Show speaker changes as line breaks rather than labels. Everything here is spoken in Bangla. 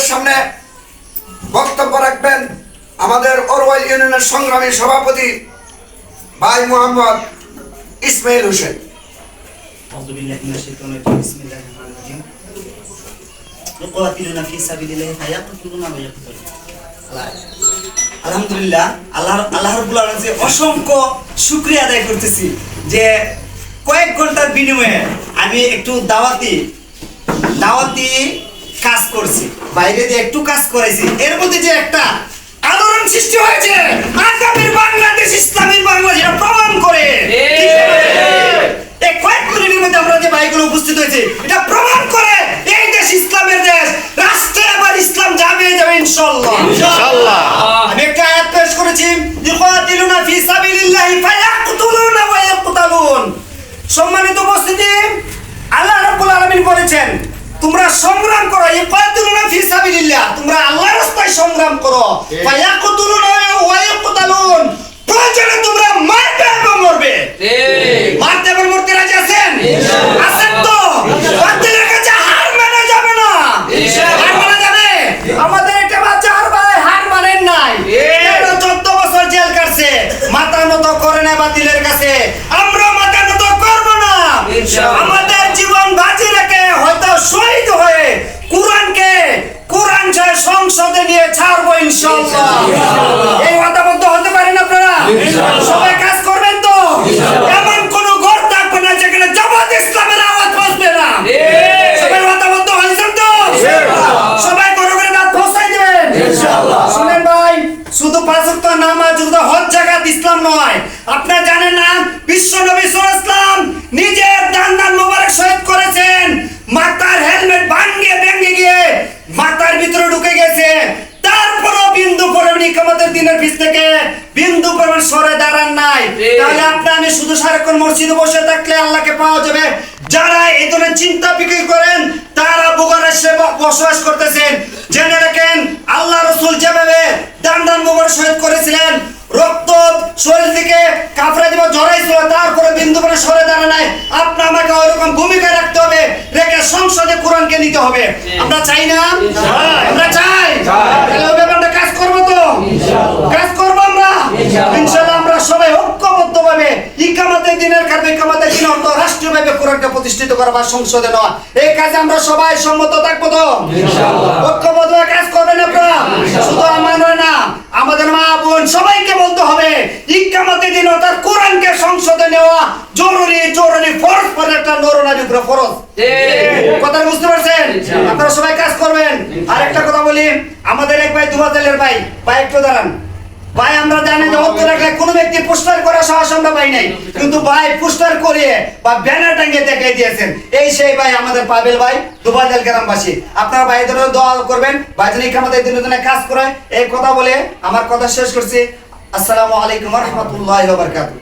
আপনাদের সামনে বক্তব্য রাখবেন আমাদের অরওয়াল ইউনিয়নের সংগ্রামী সভাপতি ভাই মোহাম্মদ ইসমাইল হোসেন।
আলহামদুলিল্লাহ অসংখ্য শুক্রিয়া করতেছি যে কয়েক ঘণ্টার বিনিময়ে আমি একটু দাওয়াতি দাওয়াতি কাজ করছি। বাইরে দিয়ে একটু কাজ করেছি এর মধ্যে যে একটা আলোড়ন সৃষ্টি হয়েছে আগামীর বাংলাদেশ ইসলামীর বাংলাদেশ এটা প্রমাণ করে। এই কয়েক মিনিটের মধ্যে আমরা যে ভাইগুলো উপস্থিত হয়েছে এটা প্রমাণ করে এই দেশ ইসলামের দেশ রাষ্ট্রে আবার ইসলাম যাবে যাবে ইনশাআল্লাহ। আমি একটা আয়াত পেশ করেছি ইউকাতিলুনা ফি সাবিলিল্লাহি ফায়াকতুলুনা ওয়া ইয়াকতালুন। সম্মানিত উপস্থিতি আল্লাহ রাব্বুল আলামিন বলেছেন তোমরা সংগ্রাম করো ইউকাতিলুনা ফি সাবিলিল্লাহ। তোমরা আল্লাহর রাস্তায় সংগ্রাম করো। ফায়াকতুলুনা ওয়া ইয়াকতালুন প্রয়োজনে তোমরা মারবে এবং মরবে। মারতে এবং মরতে রাজি আছেন? আছেন তো? বাতিলের কাছে হার মানা যাবে না। হার মানা যাবে। আমাদের একটা বাচ্চা হার ভাই হার মানেন নাই। চোদ্দ বছর জেল কাটছে। মাথা নত করে না বাতিলের কাছে। আমরা আমাদের জীবন বাজি রেখে হয়তো শহীদ হয়ে কোরআনকে কোরআন সংসদে নিয়ে ছাড়বো ইনশাআল্লাহ। এই হতে পারেন আপনারা? সবাই কাজ করবেন তো? এমন কোন ঘর থাকবে না যেখানে জামাত ইসলামের আওয়াজ না। সবাই হয়েছেন তো? সবাই করে করে দাঁত ফসাই দেবেন। শুনেন ভাই শুধু পাঁচ ওয়াক্ত নামাজ শুধু হজ জাগাত ইসলাম নয়। আপনারা জানেন না বিশ্ব নবী ইসলাম নিজের দান দান মোবারক শহীদ করেছেন মাথার হেলমেট ভাঙ্গে ভেঙে গিয়ে মাথার ভিতরে ঢুকে গেছে তারপরও বিন্দু পরিমাণ ইকামতের দিনের পিছ থেকে বিন্দু পরিমাণ সরে দাঁড়ান নাই তাহলে আপনি আমি শুধু সারাক্ষণ মসজিদে বসে থাকলে আল্লাহকে পাওয়া যাবে। যারা এই ধরনের চিন্তা বিক্রি করেন তারা বুগারের সেবা বসবাস করতেছেন। জেনে রাখেন আল্লাহ রসুল যেভাবে দান দান মোবারক শহীদ করেছিলেন রক্ত শরীর থেকে কাপড়া দিব জড়াইছিল তারপরে বিন্দু করে সরে দাঁড়া নাই। আপনি আমাকে ওইরকম ভূমিকা রাখতে হবে রেখে সংসদে কোরআনকে নিতে হবে। আমরা চাই না? আমরা চাই তাহলে ওই ব্যাপারটা কাজ করব তো কাজ করব আমরা ইনশাআল্লাহ আমরা সবাই ঐক্যবদ্ধ ভাবে ইকামাতের দিনের কাজ দিন অর্থ রাষ্ট্রীয়ভাবে কোরআনকে প্রতিষ্ঠিত করবার সংসদে নেওয়া। এই কাজে আমরা সবাই সম্মত থাকব তো? ঐক্যবদ্ধ কাজ করবেন আপনারা? শুধু আমার না আমাদের মা বোন সবাইকে বলতে হবে ইকামাতের দিন অর্থাৎ কোরআনকে সংসদে নেওয়া জরুরি জরুরি ফরজ পরে একটা নরনারী উপরে ফরজ কথা বুঝতে পারছেন? আপনারা সবাই কাজ করবেন। আর একটা কথা বলি আমাদের এক ভাই দুবাতেলের ভাই ভাই একটু দাঁড়ান। ভাই, আমরা জানি যে অর্থ রাখলে কোনো ব্যক্তি পোস্টার করার সাহস আমরা পাই নাই। কিন্তু ভাই পোস্টার করিয়ে বা ব্যানার টাঙিয়ে দেখাই দিয়েছেন। এই সেই ভাই আমাদের পাবেল ভাই দুবাজাল গ্রামবাসী। আপনারা ভাইদের দোয়া করবেন। ভাই, যেন আমাদের দিনের দিনে কাজ করে এই কথা বলে আমার কথা শেষ করছি। আসসালামু আলাইকুম রহমতুল্লাহ বারকাতুহ।